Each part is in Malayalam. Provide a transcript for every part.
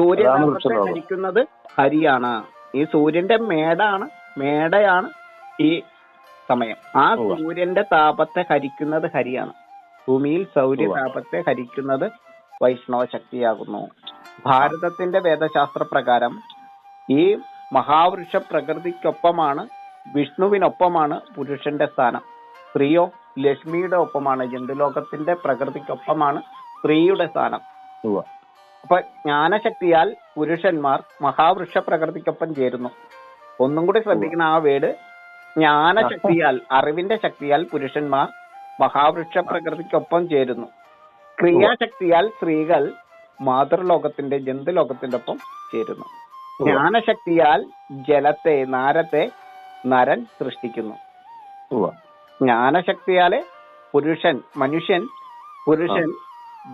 സൂര്യതാപത്തെ വൃക്ഷലോകം. ഹരിയാണ്. ഈ സൂര്യന്റെ മേടാണ് മേടയാണ് ഈ സമയം. ആ സൂര്യന്റെ താപത്തെ ഹരിക്കുന്നത് ഹരിയാണ്. ഭൂമിയിൽ സൗര്യതാപത്തെ ഹരിക്കുന്നത് വൈഷ്ണവ ശക്തിയാകുന്നു. ഭാരതത്തിന്റെ വേദശാസ്ത്ര പ്രകാരം ഈ മഹാവൃക്ഷ പ്രകൃതിക്കൊപ്പമാണ് വിഷ്ണുവിനൊപ്പമാണ് പുരുഷന്റെ സ്ഥാനം. സ്ത്രീയോ ലക്ഷ്മിയുടെ ഒപ്പമാണ് ജന്തുലോകത്തിന്റെ പ്രകൃതിക്കൊപ്പമാണ് സ്ത്രീയുടെ സ്ഥാനം. അപ്പൊ ജ്ഞാനശക്തിയാൽ പുരുഷന്മാർ മഹാവൃക്ഷ പ്രകൃതിക്കൊപ്പം ചേരുന്നു. ഒന്നും കൂടി ശ്രദ്ധിക്കുന്ന ആ വേട് ജ്ഞാനശക്തിയാൽ അറിവിന്റെ ശക്തിയാൽ പുരുഷന്മാർ മഹാവൃക്ഷ പ്രകൃതിക്കൊപ്പം ചേരുന്നു. ക്രിയാശക്തിയാൽ സ്ത്രീകൾ മാതൃലോകത്തിന്റെ ജന്തുലോകത്തിന്റെ ഒപ്പം ചേരുന്നു. ജ്ഞാനശക്തിയാൽ ജലത്തെ നാരത്തെ നരൻ സൃഷ്ടിക്കുന്നു. ജ്ഞാനശക്തിയാൽ ജ്ഞാനശക്തിയാലെ പുരുഷൻ മനുഷ്യൻ പുരുഷൻ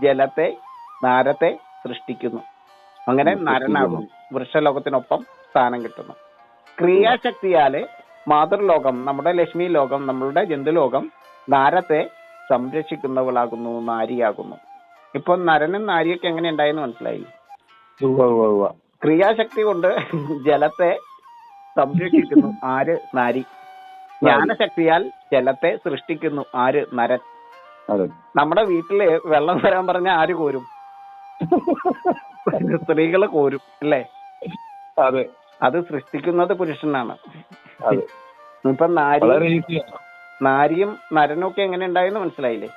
ജലത്തെ നാരത്തെ സൃഷ്ടിക്കുന്നു. അങ്ങനെ നരനാകുന്നു. നരനാകും വൃക്ഷലോകത്തിനൊപ്പം സ്ഥാനം കിട്ടുന്നു. ക്രിയാശക്തിയാൽ മാതൃലോകം നമ്മുടെ ലക്ഷ്മി ലോകം നമ്മളുടെ ജന്തുലോകം നാരത്തെ സംരക്ഷിക്കുന്നവളാകുന്നു നാരിയാകുന്നു. ഇപ്പൊ നരനും നാരിയൊക്കെ എങ്ങനെ ഉണ്ടായെന്ന് മനസ്സിലായി. ക്രിയാശക്തി കൊണ്ട് ജലത്തെ സംരക്ഷിക്കുന്നു ആര്? നാരി. ജ്ഞാനശക്തിയാൽ ജലത്തെ സൃഷ്ടിക്കുന്നു ആര്? നരൻ. നമ്മുടെ വീട്ടിൽ വെള്ളം വരാൻ പറഞ്ഞ ആര് കോരും? സ്ത്രീകൾ കോരും അല്ലേ? അതെ. അത് സൃഷ്ടിക്കുന്നത് പുരുഷനാണ്. ഇപ്പൊ നാരി നാരിയും നരനും ഒക്കെ എങ്ങനെ ഉണ്ടായെന്ന് മനസ്സിലായില്ലേ?